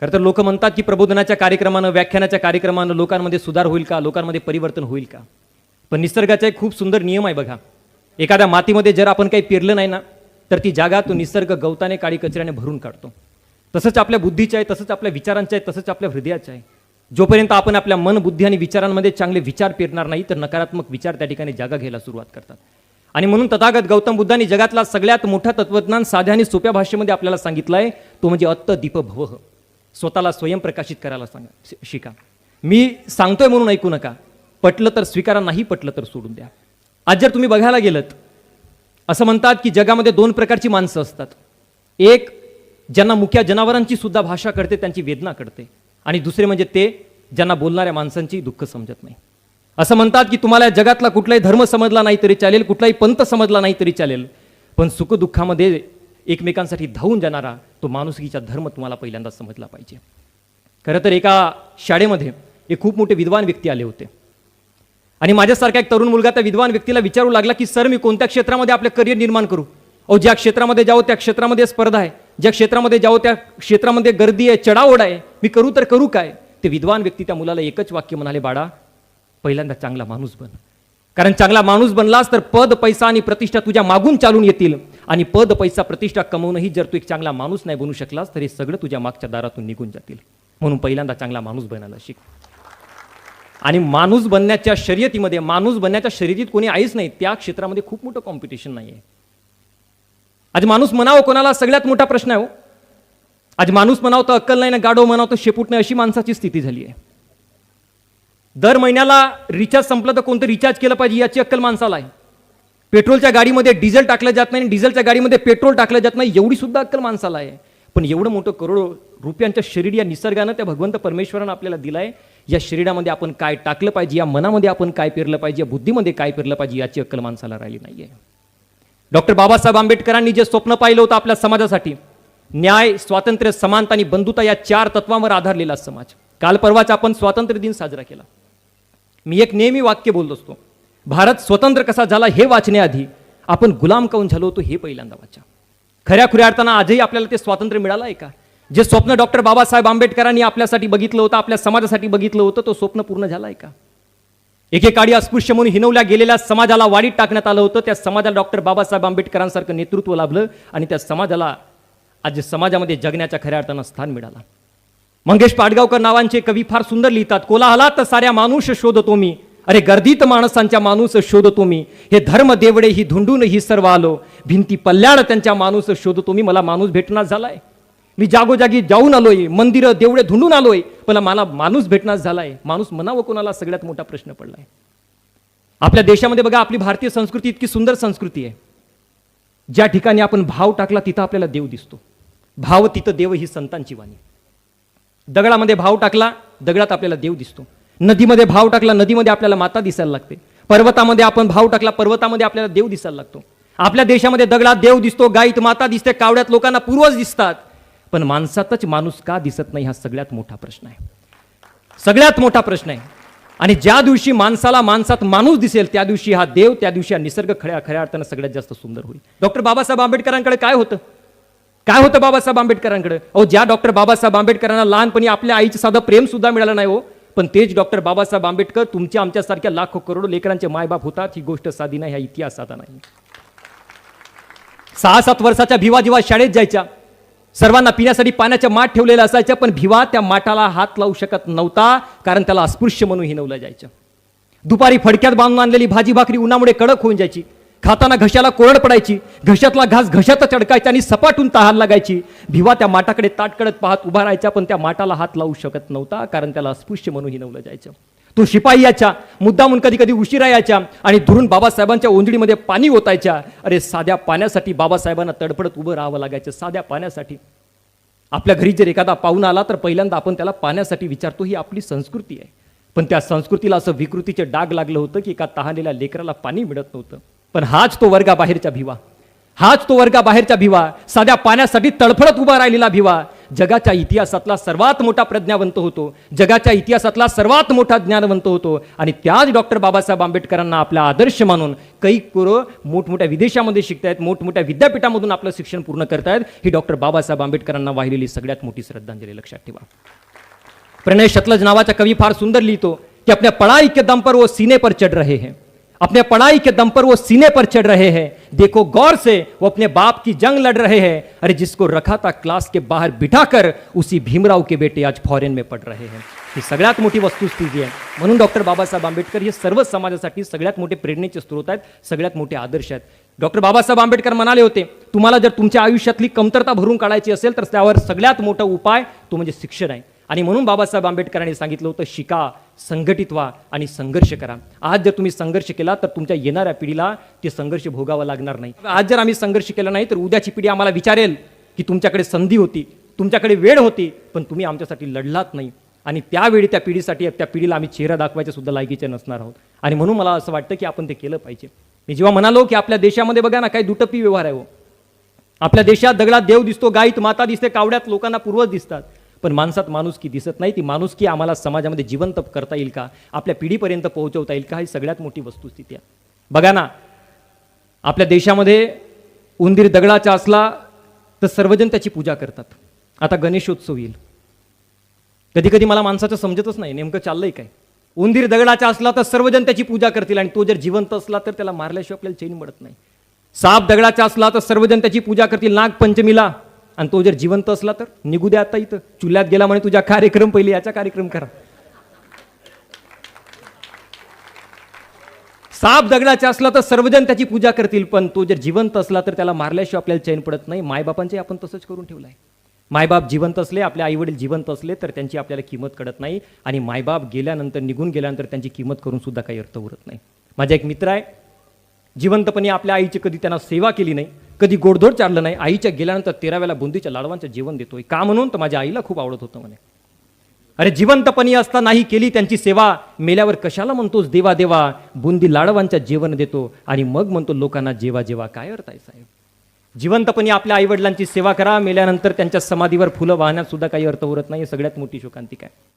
खरं तर लोक म्हणतात की प्रबोधनाच्या कार्यक्रमानं व्याख्यानाच्या कार्यक्रमानं लोकांमध्ये सुधार होईल का? लोकांमध्ये परिवर्तन होईल का? पण निसर्गाचा एक खूप सुंदर नियम आहे बघा. एखाद्या मातीमध्ये जर आपण काही पेरलं नाही ना तर ती जागा तो निसर्ग गवताने काळी कचऱ्याने भरून काढतो. तसंच आपल्या बुद्धीचं आहे तसंच आपल्या विचारांचं आहे तसंच आपल्या हृदयाचं आहे. जोपर्यंत आपण आपल्या मन बुद्धी आणि विचारांमध्ये चांगले विचार पेरणार नाही तर नकारात्मक विचार त्या ठिकाणी जागा घ्यायला सुरुवात करतात. आणि म्हणून तथागत गौतम बुद्धांनी जगातला सगळ्यात मोठा तत्वज्ञान साध्या आणि सोप्या भाषेमध्ये आपल्याला सांगितलंय तो म्हणजे अत्त दीप भव स्वतःला स्वयंप्रकाशित करायला सांगा शिका. मी सांगतोय म्हणून ऐकू नका. पटलं तर स्वीकारा नाही पटलं तर सोडून द्या. आज जर तुम्ही बघायला गेलत असं म्हणतात की जगामध्ये दोन प्रकारची माणसं असतात. एक ज्यांना मुख्या जनावरांची सुद्धा भाषा कळते त्यांची वेदना कळते. आणि दुसरे म्हणजे ते ज्यांना बोलणाऱ्या माणसांची दुःख समजत नाही. असं म्हणतात की तुम्हाला या जगातला कुठलाही धर्म समजला नाही तरी चालेल कुठलाही पंथ समजला नाही तरी चालेल. पण सुखदुःखामध्ये एकमेकांसाठी धावून जाणारा तो माणुसकीचा धर्म तुम्हाला पहिल्यांदा समजला पाहिजे. खरं तर एका शाळेमध्ये एक खूप मोठे विद्वान व्यक्ती आले होते. आणि माझ्यासारखा एक तरुण मुलगा त्या विद्वान व्यक्तीला विचारू लागला की सर मी कोणत्या क्षेत्रामध्ये आपलं करिअर निर्माण करू? अहो ज्या क्षेत्रामध्ये जाऊ त्या क्षेत्रामध्ये स्पर्धा आहे. ज्या क्षेत्रामध्ये जाऊ त्या क्षेत्रामध्ये गर्दी आहे चढाओढ आहे. मी करू तर करू काय? ते विद्वान व्यक्ती त्या मुलाला एकच वाक्य म्हणाले बाळा पहिल्यांदा चांगला माणूस बन. कारण चांगला माणूस बनलास तर पद पैसा आणि प्रतिष्ठा तुझ्या मागून चालून येतील. आणि पद पैसा प्रतिष्ठा कमवूनही जर तू एक चांगला माणूस नाही बनू शकलास तर हे सगळं तुझ्या मागच्या दारातून निघून जातील. म्हणून पहिल्यांदा चांगला माणूस बनायला शिक. आणि माणूस बनण्याच्या शर्यतीमध्ये माणूस बनण्याच्या शर्यतीत कोणी आईच नाही. त्या क्षेत्रामध्ये खूप मोठं कॉम्पिटिशन नाही आहे आज माणूस म्हणावं कोणाला सगळ्यात मोठा प्रश्न आहे हो. आज माणूस म्हणावं तर अक्कल नाही ना गाडो म्हणावं तर शेपूट नाही अशी माणसाची स्थिती झाली आहे. दर महिन्याला रिचार्ज संपलं तर कोणतं रिचार्ज केलं पाहिजे याची अक्कल माणसाला आहे. पेट्रोलच्या गाडीमध्ये डिझेल टाकलं जात नाही आणि डिझेलच्या गाडीमध्ये पेट्रोल टाकलं जात नाही एवढी सुद्धा अक्कल माणसाला आहे. पण एवढं मोठं करोडो रुपयांच्या शरीर या निसर्गानं त्या भगवंत परमेश्वरानं आपल्याला दिलं आहे या शरीरामध्ये आपण काय टाकलं पाहिजे या मनामध्ये आपण काय पेरलं पाहिजे या बुद्धीमध्ये काय पेरलं पाहिजे याची अक्कल माणसाला राहिली नाहीये. डॉक्टर बाबासाहेब आंबेडकरांनी जे स्वप्न पाहिलं होतं आपल्या समाजासाठी न्याय स्वातंत्र्य समानता आणि बंधुता या चार तत्वांवर आधारलेला समाज. काल परवाच आपण स्वातंत्र्य दिन साजरा केला. मी एक नेहमी वाक्य बोलत असतो. भारत स्वतंत्र कसा झाला हे वाचण्याआधी आपण गुलाम काऊन झालो होतो हे पहिल्यांदा वाचा. खऱ्या खुऱ्या अर्थानं आजही आपल्याला ते स्वातंत्र्य मिळालं आहे का? जे स्वप्न डॉक्टर बाबासाहेब आंबेडकरांनी आपल्यासाठी बघितलं होतं आपल्या समाजासाठी बघितलं होतं तो स्वप्न पूर्ण झालं आहे का एकेकाळी अस्पृश्य म्हणून हिनवल्या गेलेल्या समाजाला वाढीत टाकण्यात आलं होतं त्या समाजाला डॉक्टर बाबासाहेब आंबेडकरांसारखं नेतृत्व लाभलं आणि त्या समाजाला आज समाजामध्ये जगण्याच्या खऱ्या अर्थानं स्थान मिळालं. मंगेश पाडगावकर नावांचे कवी फार सुंदर लिहितात कोलाहलात तर साऱ्या माणूस शोधतो मी अरे गर्दीत माणसांच्या माणूस शोधतो मी. हे धर्म देवडे ही धुंडून ही सर्व आलो. भिंती पल्ल्याड त्यांच्या माणूस शोधतो मी. मला माणूस भेटणार झालाय. मी जागोजागी जाऊन आलोय. मंदिरं देवडे धुंडून आलोय. पण मला माणूस भेटणार झालाय. माणूस म्हणावं कोणाला सगळ्यात मोठा प्रश्न पडलाय. आपल्या देशामध्ये बघा आपली भारतीय संस्कृती इतकी सुंदर संस्कृती आहे. ज्या ठिकाणी आपण भाव टाकला तिथं आपल्याला देव दिसतो. भाव तिथं देव ही संतांची वाणी. दगडामध्ये भाव टाकला दगडात आपल्याला देव दिसतो. नदीमध्ये भाव टाकला नदीमध्ये आपल्याला माता दिसायला लागते. पर्वतामध्ये आपण भाव टाकला पर्वतामध्ये आपल्याला देव दिसायला लागतो. आपल्या देशामध्ये दगडात देव दिसतो गाईत माता दिसते कावड्यात लोकांना पूर्वज दिसतात. पण माणसातच माणूस का दिसत नाही हा सगळ्यात मोठा प्रश्न आहे. सगळ्यात मोठा प्रश्न आहे. आणि ज्या दिवशी माणसाला माणसात माणूस दिसेल त्या दिवशी हा देव त्या दिवशी हा निसर्ग खऱ्या खऱ्या अर्थानं सगळ्यात जास्त सुंदर होईल. डॉक्टर बाबासाहेब आंबेडकरांकडे काय होतं? काय होतं बाबासाहेब आंबेडकरांकडे? अहो ज्या डॉक्टर बाबासाहेब आंबेडकरांना लहानपणी आपल्या आईचं साधं प्रेम सुद्धा मिळालं नाही हो. पण तेच डॉक्टर बाबासाहेब आंबेडकर तुमच्या आमच्यासारख्या लाखो करोडो लेकरांचे मायबाप होतात ही गोष्ट साधी नाही ह्या इतिहास साधा नाही. सहा सात वर्षाच्या भिवा जिवा शाळेत जायच्या. सर्वांना पिण्यासाठी पाण्याच्या माठ ठेवलेल्या असायच्या पण भिवा त्या माठाला हात लावू शकत नव्हता कारण त्याला अस्पृश्य म्हणून हिनवलं जायचं. दुपारी फडक्यात बांधून आणलेली भाजी भाकरी उन्हामुळे कडक होऊन जायची. खाताना घशाला कोरड पडायची घशातला घास घशातच अडकायचा आणि सपाटून तहान लागायची. भिवा त्या माटाकडे ताटकडत पाहत उभा राहायचा पण त्या माटाला हात लावू शकत नव्हता कारण त्याला अस्पृश्य म्हणून हिनवलं जायचं. तो शिपाई याच्या मुद्दामून कधी कधी उशिरा यायच्या आणि धुरून बाबासाहेबांच्या ओंजळीमध्ये पाणी ओतायच्या अरे साध्या पाण्यासाठी बाबासाहेबांना तडफडत उभं राहावं लागायचं साध्या पाण्यासाठी. आपल्या घरी जर एखादा पाहुणा आला तर पहिल्यांदा आपण त्याला पाण्यासाठी विचारतो ही आपली संस्कृती आहे. पण त्या संस्कृतीला असं विकृतीचे डाग लागलं होतं की एका तहानेल्या लेकराला पाणी मिळत नव्हतं. पण हाच तो वर्गाबाहेरच्या भिवा. हाच तो वर्गाबाहेरच्या भिवा. साध्या पाण्यासाठी तडफडत उभा राहिलेला भिवा. जगाच्या इतिहासातला सर्वात मोठा प्रज्ञावंत होतो. जगाच्या इतिहासातला सर्वात मोठा ज्ञानवंत होतो. आणि त्याच डॉक्टर बाबासाहेब आंबेडकरांना आपला आदर्श मानून काही पोरं मोठमोठ्या विदेशामध्ये शिकतायत मोठमोठ्या विद्यापीठामधून आपलं शिक्षण पूर्ण करतायत ही डॉक्टर बाबासाहेब आंबेडकरांना वाहिलेली सगळ्यात मोठी श्रद्धांजली लक्षात ठेवा. प्रणय शतलज नावाचा कवी फार सुंदर लिहितो की आपल्या पळा इतके दम पर वो सीने पर चढ़ रहे हैं. अपने पढ़ाई के दम पर वो सीने पर चढ़ रहे हैं। देखो गौर से वो अपने बाप की जंग लड़ रहे हैं। अरे जिसको रखा था क्लास के बाहर बिठाकर उसी भीमराव के बेटे आज फॉरेन में पढ़ रहे हैं। ही सगळ्यात मोठी वस्तुस्थिती आहे। म्हणून डॉक्टर बाबासाहेब आंबेडकर हे सर्व समाजासाठी सगळ्यात मोठे प्रेरणेचे स्रोत आहेत सगळ्यात मोठे आदर्श आहेत. डॉक्टर बाबासाहेब आंबेडकर म्हणाले होते तुम्हाला जर तुमच्या आयुष्यातली कमतरता भरून काढायची असेल तर त्यावर सगळ्यात मोठा उपाय तो म्हणजे शिक्षण आहे. आणि म्हणून बाबासाहेब आंबेडकरांनी सांगितलं होतं शिका संघटित व्हा आणि संघर्ष करा. आज जर तुम्ही संघर्ष केला तर तुमच्या येणाऱ्या पिढीला ते संघर्ष भोगावा लागणार नाही. आज जर आम्ही संघर्ष केला नाही तर उद्याची पिढी आम्हाला विचारेल की तुमच्याकडे संधी होती तुमच्याकडे वेळ होती पण तुम्ही आमच्यासाठी लढलात नाही. आणि त्यावेळी त्या पिढीसाठी त्या पिढीला आम्ही चेहरा दाखवायचे सुद्धा लायकीचे नसणार आहोत. आणि म्हणून मला असं वाटतं की आपण ते केलं पाहिजे. मी जेव्हा म्हणालो की आपल्या देशामध्ये बघा ना काही दुटप्पी व्यवहार आहे हो. आपल्या देशात दगडात देव दिसतो गाईत माता दिसते कावड्यात लोकांना पूर्वज दिसतात. पण माणसात माणुसकी दिसत नाही ती माणुसकी आम्हाला समाजामध्ये जिवंत करता येईल का? आपल्या पिढीपर्यंत पोहोचवता येईल का? ही सगळ्यात मोठी वस्तुस्थिती आहे. बघा ना आपल्या देशामध्ये उंदीर दगडाचा असला तर सर्वजण त्याची पूजा करतात. आता गणेशोत्सव येईल. कधी कधी मला माणसाचं समजतच नाही नेमकं चाललंय काय? उंदीर दगडाचा असला तर सर्वजण त्याची पूजा करतील आणि तो जर जिवंत असला तर त्याला मारल्याशिवाय आपल्याला चैन मिळत नाही. साप दगडाचा असला तर सर्वजण त्याची पूजा करतील. नागपंचमीला आणि तो जर जिवंत असला तर निघू द्या आता इथं. चुल्यात गेला म्हणे तुझा कार्यक्रम पहिले याचा कार्यक्रम करा. साप दगडाचा असला तर सर्वजण त्याची पूजा करतील पण तो जर जिवंत असला तर त्याला मारल्याशिवाय आपल्याला चैन पडत नाही. मायबापांचे आपण तसंच करून ठेवलं आहे मायबाप जिवंत असले आपले आईवडील जिवंत असले तर त्यांची आपल्याला किंमत कळत नाही. आणि मायबाप गेल्यानंतर निघून गेल्यानंतर त्यांची किंमत करून सुद्धा काही अर्थ उरत नाही. माझा एक मित्र आहे. जिवंतपणे आपल्या आईची कधी त्यांना सेवा केली नाही. कधी गोडधोड चाललं नाही. आईच्या गेल्यानंतर तेराव्याला बुंदीच्या लाडवांचं जेवण देतोय. का म्हणून? तर माझ्या आईला खूप आवडत होतं म्हणे. अरे जिवंतपणी असता नाही केली त्यांची सेवा. मेल्यावर कशाला म्हणतोस देवा देवा? बुंदी लाडवांच्या जेवण देतो. आणि मग म्हणतो लोकांना जेवा जेवा काय अर्थ आहे साहेब जिवंतपणी आपल्या आईवडिलांची सेवा करा. मेल्यानंतर त्यांच्या समाधीवर फुलं वाहण्यात सुद्धा काही अर्थ उरत नाही सगळ्यात मोठी शोकांतिक आहे.